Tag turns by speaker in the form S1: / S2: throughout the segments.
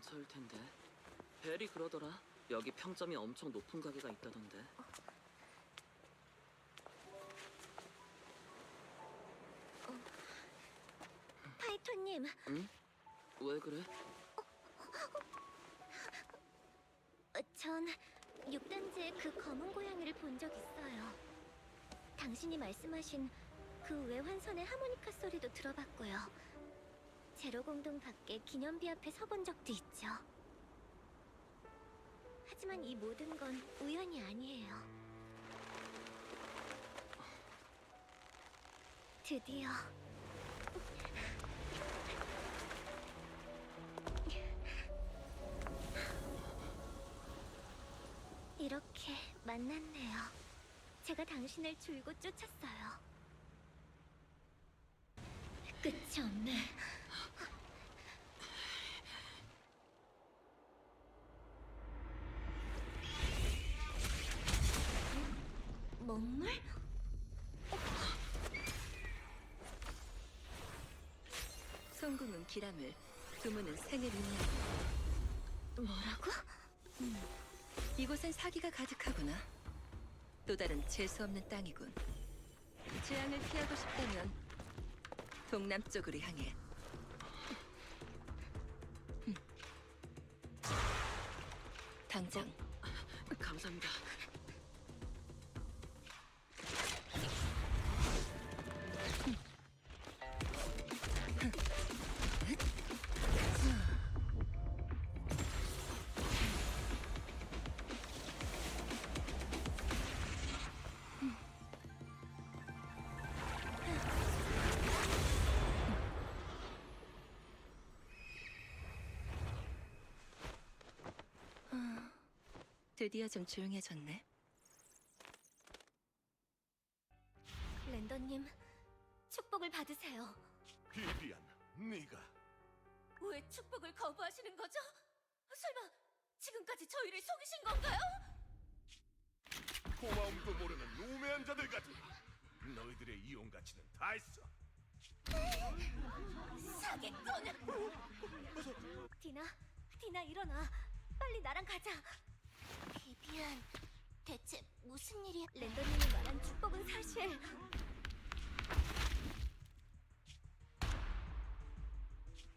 S1: 근처일 텐데. 벨이 그러더라. 여기 평점이 엄청 높은 가게가 있다던데.
S2: 파이토님,
S1: 응? 왜 그래?
S2: 어, 전 6단지의 그 검은 고양이를 본 적 있어요. 당신이 말씀하신 그 외환선의 하모니카 소리도 들어봤고요. 제로공동 밖에 기념비 앞에 서본 적도 있죠. 하지만 이 모든 건 우연이 아니에요. 드디어 이렇게 만났네요. 제가 당신을 줄곧 쫓았어요. 끝이 없네. 먹물?
S3: 성공은 기람을, 금은은 생을 의미한다.
S2: 뭐라고?
S3: 이곳엔 사기가 가득하구나. 또 다른 재수 없는 땅이군. 재앙을 피하고 싶다면 동남쪽으로 향해. 음. 당장
S1: 감사합니다.
S3: 드디어 좀 조용해졌네.
S2: 랜더님, 축복을 받으세요.
S4: 비비안, 네가
S2: 왜 축복을 거부하시는 거죠? 설마 지금까지 저희를 속이신 건가요?
S4: 고마움도 모르는 우매한 자들 같으니 너희들의 이용 가치는 다 했어.
S2: 사기꾼! 디나, 디나 일어나. 빨리 나랑 가자. 비비안, 대체 무슨 일이야? 랜더님이 말한 축복은 사실.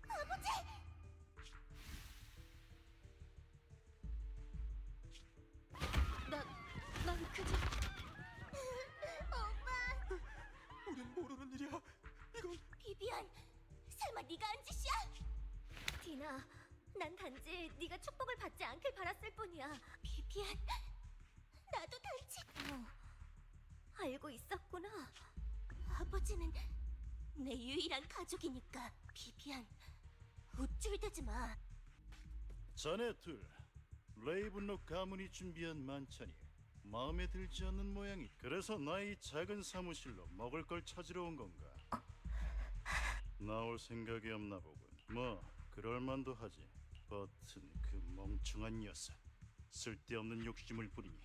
S2: 아버지! 나, 난 그저... 엄마!
S4: 우린 모르는 일이야. 이건
S2: 비비안, 설마 네가 한 짓이야? 디나, 난 단지 네가 축복을 받지 않길 바랐을 뿐이야. 비비안, 나도 단지... 어, 알고 있었구나. 아버지는 내 유일한 가족이니까. 비비안, 우쭐대지 마.
S5: 자네 둘 레이븐록 가문이 준비한 만찬이 마음에 들지 않는 모양이 그래서 나의 작은 사무실로 먹을 걸 찾으러 온 건가 나올 생각이 없나 보군 뭐 그럴 만도 하지 버튼 그 멍청한 녀석 쓸데없는 욕심을 부리니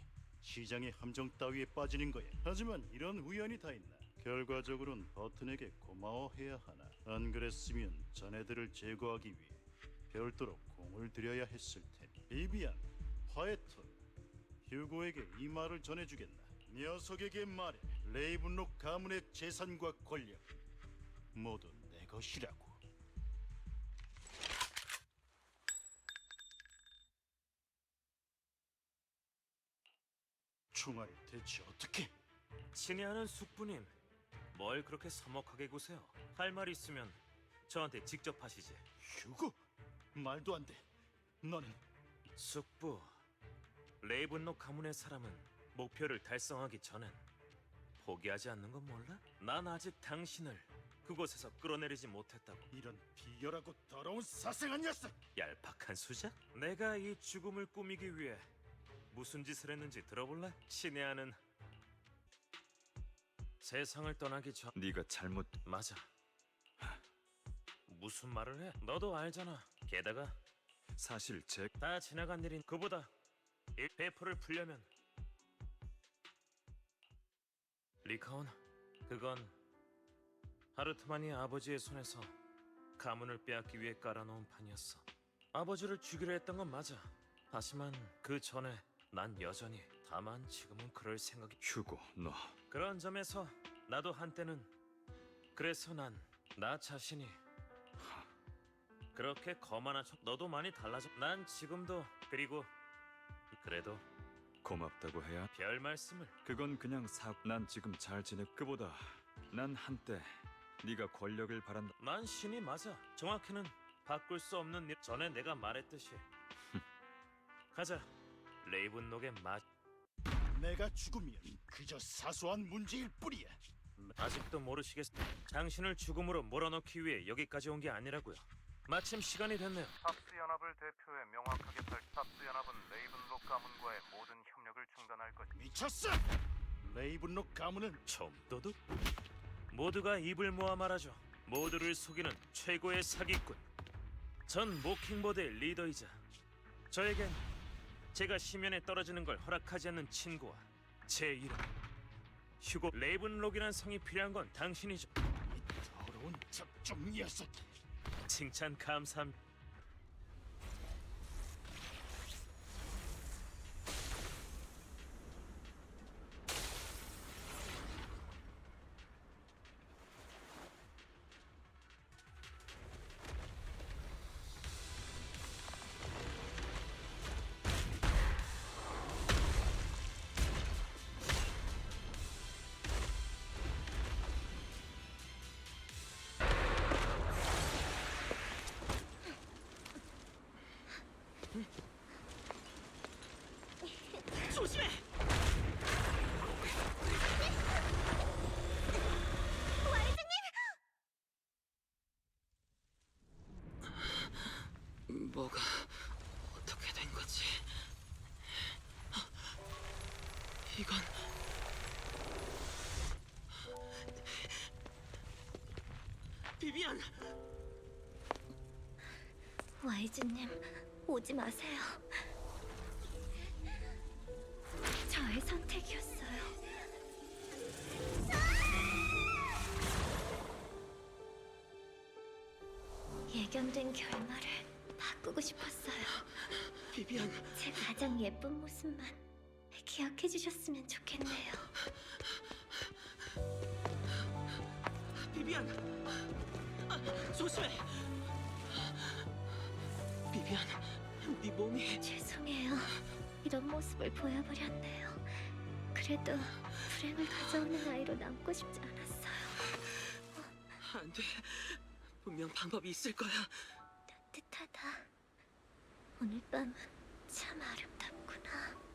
S5: 시장의 함정 따위에 빠지는 거야. 하지만 이런 우연이 다 있나? 결과적으론 버튼에게 고마워해야 하나? 안 그랬으면 자네들을 제거하기 위해 별도로 공을 들여야 했을 테니. 비비안, 화이트, 휴고에게 이 말을 전해주겠나? 녀석에게 말해. 레이븐록 가문의 재산과 권력 모두 내 것이라고 총알이 대체 어떻게
S6: 친애하는 숙부님, 뭘 그렇게 서먹하게 구세요? 할 말 있으면 저한테 직접 하시지.
S5: 휴고? 말도 안 돼 너는
S6: 숙부, 레이븐록 가문의 사람은 목표를 달성하기 전엔 포기하지 않는 건 몰라? 난 아직 당신을 그곳에서 끌어내리지 못했다고.
S5: 이런 비열하고 더러운 사생한 녀석
S6: 얄팍한 수작? 내가 이 죽음을 꾸미기 위해 무슨 짓을 했는지 들어볼래? 친애하는 세상을 떠나기 전
S7: 네가 잘못
S6: 맞아. 무슨 말을 해? 너도 알잖아. 게다가
S7: 사실 제
S6: 다 지나간 일인 그보다 일 배포를 풀려면 리카온 그건 하르트만이 아버지의 손에서 가문을 빼앗기 위해 깔아놓은 판이었어. 아버지를 죽이려 했던 건 맞아. 하지만 그 전에 난 여전히 다만 지금은 그럴 생각이
S7: 휴고, 너.
S6: 그런 점에서 나도 한때는 그래서 난 나 자신이 그렇게 거만한 척 너도 많이 달라져 난 지금도 그리고 그래도
S7: 고맙다고 해야?
S6: 별 말씀을.
S7: 그건 그냥 사. 난 지금 잘 지내. 그보다 난 한때 네가 권력을 바란다.
S6: 난 신이 맞아. 정확히는 바꿀 수 없는 일. 전에 내가 말했듯이. 가자 레이븐록의 맛
S5: 내가 죽으면 그저 사소한 문제일 뿐이야.
S6: 아직도 모르시겠 당신을 죽음으로 몰아넣기 위해 여기까지 온 게 아니라고요 마침 시간이 됐네요
S8: 탑스 연합을 대표해 명확하게 펼 탑스 연합은 레이븐록 가문과의 모든 협력을 중단할 것.
S5: 미쳤어! 레이븐록 가문은
S6: 처음 도둑? 모두가 입을 모아 말하죠. 모두를 속이는 최고의 사기꾼. 전 모킹보드의 리더이자 저에겐 제가 시면에 떨어지는 걸 허락하지 않는 친구와 제 이름 휴고 레이븐록이란 성이 필요한 건 당신이죠.
S5: 이 더러운 적종 녀석.
S6: 칭찬 감사합니다.
S1: 뭐가 어떻게 된 거지? 이건 비비안!
S2: 와이즈님, 오지 마세요. 저의 선택이었어요. 예견된 결말을 바꾸고 싶었어요.
S1: 비비안!
S2: 제 가장 예쁜 모습만 기억해 주셨으면 좋겠네요.
S1: 비비안! 아, 조심해! 비비안, 네 몸이
S2: 죄송해요. 이런 모습을 보여버렸네요. 그래도 불행을 가져오는 아이로 남고 싶지 않았어요.
S1: 안 돼. 분명 방법이 있을 거야.
S2: 따뜻하다. 오늘 밤은 참 아름답구나.